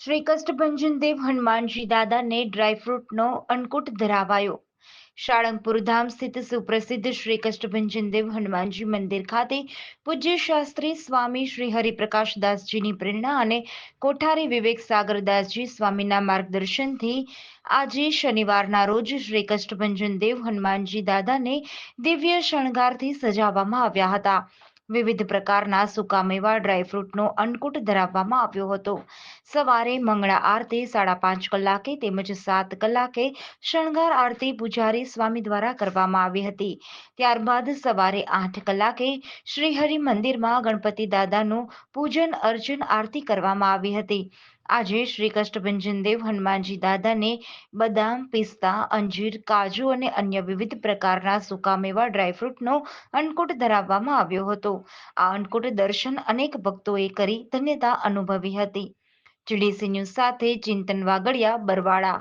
શ્રી કષ્ટભંજન દેવ હનુમાનજી દાદાને ડ્રાયફ્રૂટનો અન્નકૂટ ધરાવાયો. શાળંગપુર ધામ સ્થિત સુપ્રસિદ્ધ શ્રી કષ્ટભંજન દેવ હનુમાનજી મંદિર ખાતે પૂજ્ય શાસ્ત્રી સ્વામી શ્રી હરિપ્રકાશ દાસજીની પ્રેરણા અને કોઠારી વિવેક સાગરદાસજી સ્વામીના માર્ગદર્શનથી આજે શનિવારના રોજ શ્રી કષ્ટભંજન દેવ હનુમાનજી દાદાને દિવ્ય શણગારથી સજાવવામાં આવ્યા હતા. વિવિધ પ્રકારના સૂકા મેવા ડ્રાયફ્રૂટનો અન્નકૂટ ધરાવવામાં આવ્યો હતો. સવારે મંગળા આરતી સાડા પાંચ કલાકે તેમજ સાત કલાકે શણગાર આરતી પૂજારી સ્વામી દ્વારા કરવામાં આવી હતી. ત્યારબાદ સવારે આઠ કલાકે શ્રી હરિ મંદિરમાં ગણપતિ દાદાનું પૂજન અર્ચન આરતી કરવામાં આવી હતી. આજે શ્રી કષ્ટભંજન દેવ હનુમાનજી દાદાને બદામ, પિસ્તા, અંજીર, કાજુ અને અન્ય વિવિધ પ્રકારના સૂકા મેવા ડ્રાયફ્રૂટનો અન્નકૂટ ધરાવવામાં આવ્યો હતો. આ અન્નકૂટ દર્શન અનેક ભક્તોએ કરી ધન્યતા અનુભવી હતી. જીડીસી ન્યૂઝ સાથે ચિંતન વાગડિયા બરવાડા